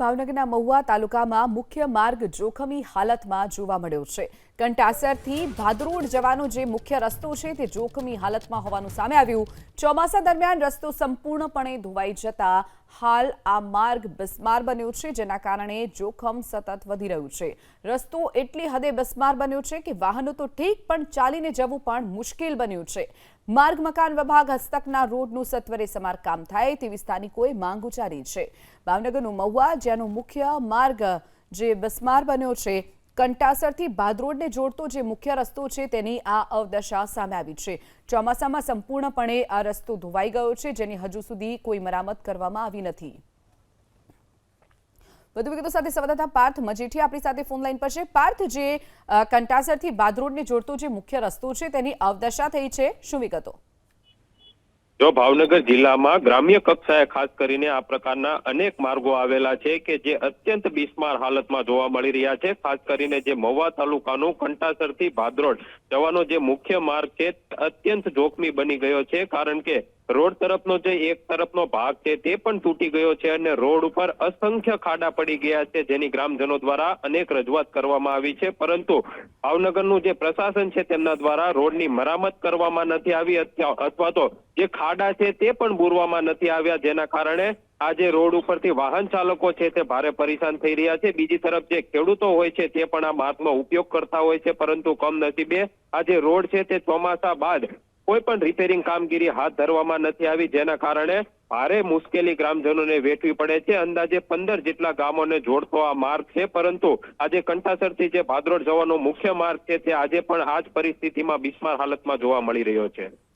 ભાવનગરના મહુવા તાલુકામાં મુખ્ય માર્ગ જોખમી હાલતમાં જોવા મળ્યો છે. કંટાસરથી ભાદરોડ જવાનો જે મુખ્ય રસ્તો છે તે જોખમી હાલતમાં હોવાનું સામે આવ્યું. ચોમાસા દરમિયાન રસ્તો સંપૂર્ણપણે ધોવાઈ જતા હાલ આ માર્ગ બિસ્માર બન્યો છે, જેના કારણે જોખમ સતત વધી રહ્યું છે. રસ્તો એટલી હદે બિસ્માર બન્યો છે કે વાહનો તો ઠીક, પણ ચાલીને જવું પણ મુશ્કેલ બન્યું છે. માર્ગ, મકાન વિભાગ હસ્તકના રોડનું સત્વરે સમારકામ થાય તેવી સ્થાનિકોએ માંગ ઉચ્ચારી છે. ભાવનગરનું મહુવા જેનો મુખ્ય માર્ગ જે બિસ્માર બન્યો છે કંટાસરથી ભાદરોડને જોડતો જે મુખ્ય રસ્તો છે તેની આ અવદશા સામે આવી છે. ચોમાસામાં સંપૂર્ણપણે આ રસ્તો ધોવાઈ ગયો છે, જેની હજુ સુધી કોઈ મરામત કરવામાં આવી નથી. વધુ વિગતો સાથે સંવાદદાતા પાર્થ મજીઠી આપણી સાથે ફોન લાઈન પર છે. પાર્થ, જે કંટાસરથી ભાદરોડને જોડતો જે મુખ્ય રસ્તો છે તેની અવદશા થઈ છે, શું વિગતો? જો ભાવનગર જિલ્લામાં ગ્રામ્ય કક્ષાએ ખાસ કરીને આ પ્રકારના અનેક માર્ગો આવેલા છે કે જે અત્યંત બિસ્માર હાલતમાં જોવા મળી રહ્યા છે, ખાસ કરીને જે મહુવા તાલુકાનું કંટાસરથી ભાદરોડ જવાનો જે મુખ્ય માર્ગ છે અત્યંત જોખમી બની ગયો છે, કારણ કે રોડ તરફનો જે એક તરફનો ભાગ છે તે પણ તૂટી ગયો છે અને રોડ ઉપર અસંખ્ય ખાડા પડી ગયા છે, જેની ગ્રામજનો દ્વારા અનેક રજૂઆત કરવામાં આવી છે. પરંતુ ભાવનગરનું જે પ્રશાસન છે તેમના દ્વારા રોડની મરામત કરવામાં નથી આવી, અથવા તો જે ખાડા છે તે પણ બુરવામાં નથી આવ્યા. જેના કારણે આજે રોડ ઉપરથી વાહન ચાલકો છે તે ભારે પરેશાન થઈ રહ્યા છે. બીજી તરફ જે ખેડૂતો હોય છે તે પણ આ માર્ગનો ઉપયોગ કરતા હોય છે. પરંતુ કમનસીબે આ જે રોડ છે તે ચોમાસા બાદ કોઈ પણ રિપેરિંગ કામગીરી હાથ ધરવામાં નથી આવી, જેના કારણે ભારે મુશ્કેલી ગ્રામજનોને વેઠવી પડે છે. અંદાજે પંદર જેટલા ગામોને જોડતો આ માર્ગ છે, પરંતુ આજે કંઠાસરથી જે ભાદરોડ જવાનો મુખ્ય માર્ગ છે, તે આજે પણ આ જ પરિસ્થિતિમાં બિસ્માર હાલતમાં જોવા મળી રહ્યો છે.